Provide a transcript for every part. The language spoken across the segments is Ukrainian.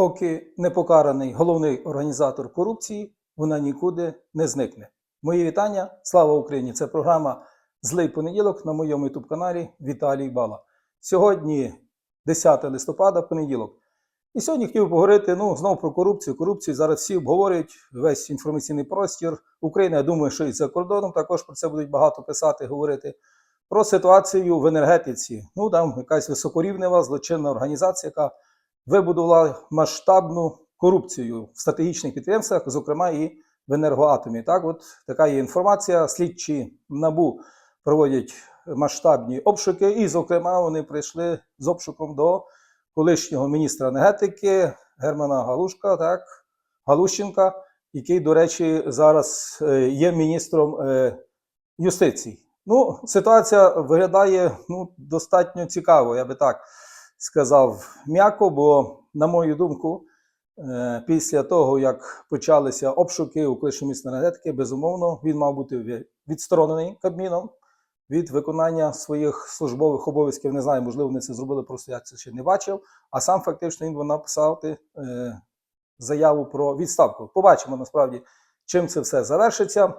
Поки не покараний головний організатор корупції, вона нікуди не зникне. Мої вітання. Слава Україні! Це програма Злий понеділок на моєму youtube каналі Віталій Бала. Сьогодні 10 листопада, понеділок. І сьогодні хотів поговорити ну, знову про корупцію. Корупцію зараз всі обговорюють, весь інформаційний простір України. Я думаю, що і за кордоном також про це будуть багато писати, говорити. Про ситуацію в енергетиці. Ну, там якась високорівнева злочинна організація, яка вибудувала масштабну корупцію в стратегічних підприємствах, зокрема і в енергоатомі. Так, от така є інформація. Слідчі НАБУ проводять масштабні обшуки, і, зокрема, вони прийшли з обшуком до колишнього міністра енергетики Германа Галушка, так, Галущенка, який, до речі, зараз е, є міністром е, юстиції. Ну, ситуація виглядає ну, достатньо цікаво, я би так сказав м'яко, бо, на мою думку, е, після того, як почалися обшуки у колишнього міністра енергетики, безумовно, він мав бути відсторонений Кабміном від виконання своїх службових обов'язків. Не знаю, можливо, вони це зробили, просто я це ще не бачив. А сам фактично він написав е, заяву про відставку. Побачимо насправді, чим це все завершиться. Е,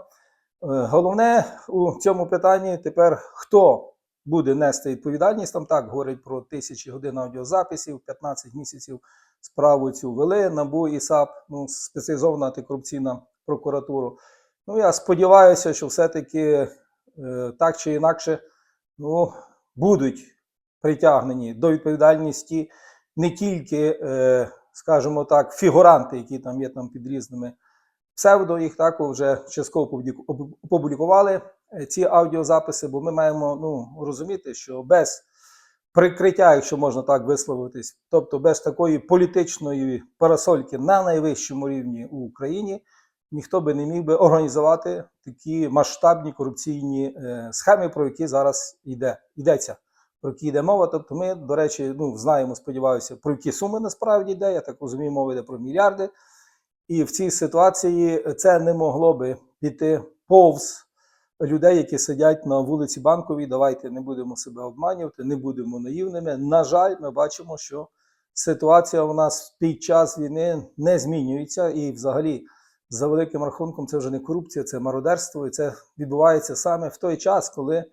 Головне у цьому питанні тепер хто буде нести відповідальність. Там так говорять про тисячі годин аудіозаписів, 15 місяців справу цю вели НАБУ і САП, ну, спеціалізована антикорупційна прокуратура. Ну, я сподіваюся, що все-таки е, так чи інакше ну, будуть притягнені до відповідальності не тільки, е, скажімо так, фігуранти, які там є там під різними псевдо, їх також вже частково опублікували е, ці аудіозаписи, бо ми маємо ну, розуміти, що без прикриття, якщо можна так висловитись, тобто без такої політичної парасольки на найвищому рівні у Україні, ніхто би не міг би організувати такі масштабні корупційні е, схеми, про які зараз йде, йдеться. Про які йде мова. Тобто ми, до речі, ну, знаємо, сподіваюся, про які суми насправді йде. Я так розумію, мова йде про мільярди. І в цій ситуації це не могло би піти повз людей, які сидять на вулиці Банковій. Давайте не будемо себе обманювати, не будемо наївними. На жаль, ми бачимо, що ситуація у нас під час війни не змінюється, і взагалі, за великим рахунком, це вже не корупція, це мародерство, і це відбувається саме в той час, коли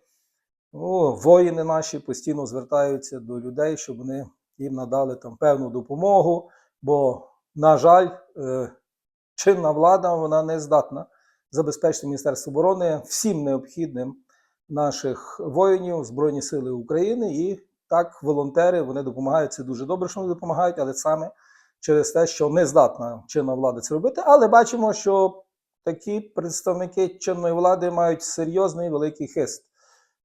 ну, воїни наші постійно звертаються до людей, щоб вони їм надали там певну допомогу. Бо, на жаль, е, чинна влада вона не здатна забезпечити Міністерство оборони всім необхідним наших воїнів Збройні Сили України. І так, волонтери вони допомагають. Це дуже добре, що вони допомагають, але саме через те, що не здатна чинна влада це робити. Але бачимо, що такі представники чинної влади мають серйозний великий хист.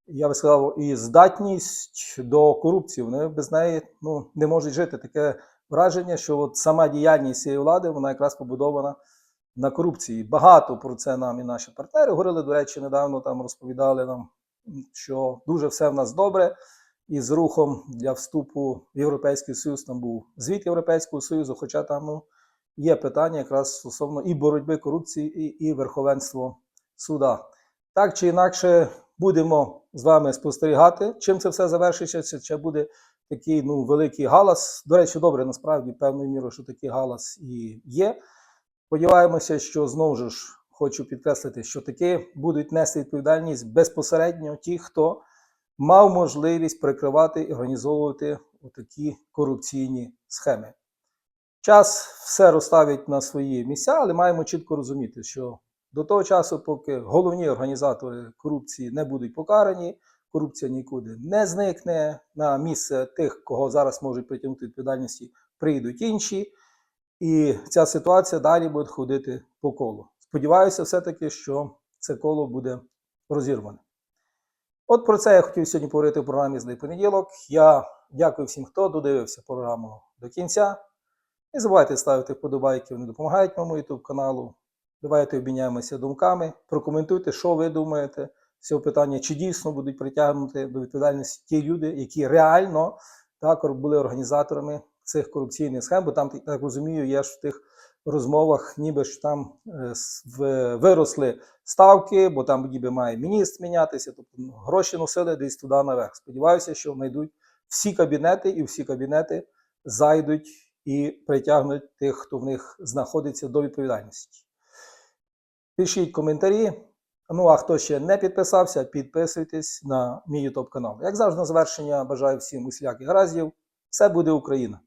Я би сказав, і здатність до корупції. Вони без неї ну, не можуть жити. Таке враження, що от сама діяльність цієї влади вона якраз побудована на корупції. Багато про це нам і наші партнери говорили. До речі, недавно там розповідали нам, що дуже все в нас добре. І з рухом для вступу в Європейський Союз там був звіт Європейського Союзу, хоча там ну, є питання якраз стосовно і боротьби корупції, і, і верховенство суда. Так чи інакше, будемо з вами спостерігати, чим це все завершиться, чи, чи буде такий ну, великий галас. До речі, добре, насправді, певною мірою, що такий галас і є. Сподіваємося, що знову ж хочу підкреслити, що таки будуть нести відповідальність безпосередньо ті, хто мав можливість прикривати і організовувати такі корупційні схеми. Час все розставить на свої місця, але маємо чітко розуміти, що до того часу, поки головні організатори корупції не будуть покарані, корупція нікуди не зникне. На місце тих, кого зараз можуть притягнути відповідальності, прийдуть інші. І ця ситуація далі буде ходити по колу. Сподіваюся, все-таки, що це коло буде розірване. От про це я хотів сьогодні поговорити в програмі «Злий понеділок. Я дякую всім, хто додивився програму до кінця. Не забувайте ставити вподобайки, вони допомагають моєму YouTube каналу. Давайте обміняємося думками, прокоментуйте, що ви думаєте цього питання, чи дійсно будуть притягнути до відповідальності ті люди, які реально також були організаторами цих корупційних схем, бо там, так розумію, є ж в тих розмовах, ніби ж там е, виросли ставки, бо там ніби має міністр мінятися, тобто ну, гроші носили десь туди наверх. Сподіваюся, що знайдуть всі кабінети і всі кабінети зайдуть і притягнуть тих, хто в них знаходиться до відповідальності. Пишіть коментарі. Ну а хто ще не підписався, підписуйтесь на мій YouTube канал. Як завжди, на завершення бажаю всім усіляких гараздів. Все буде Україна!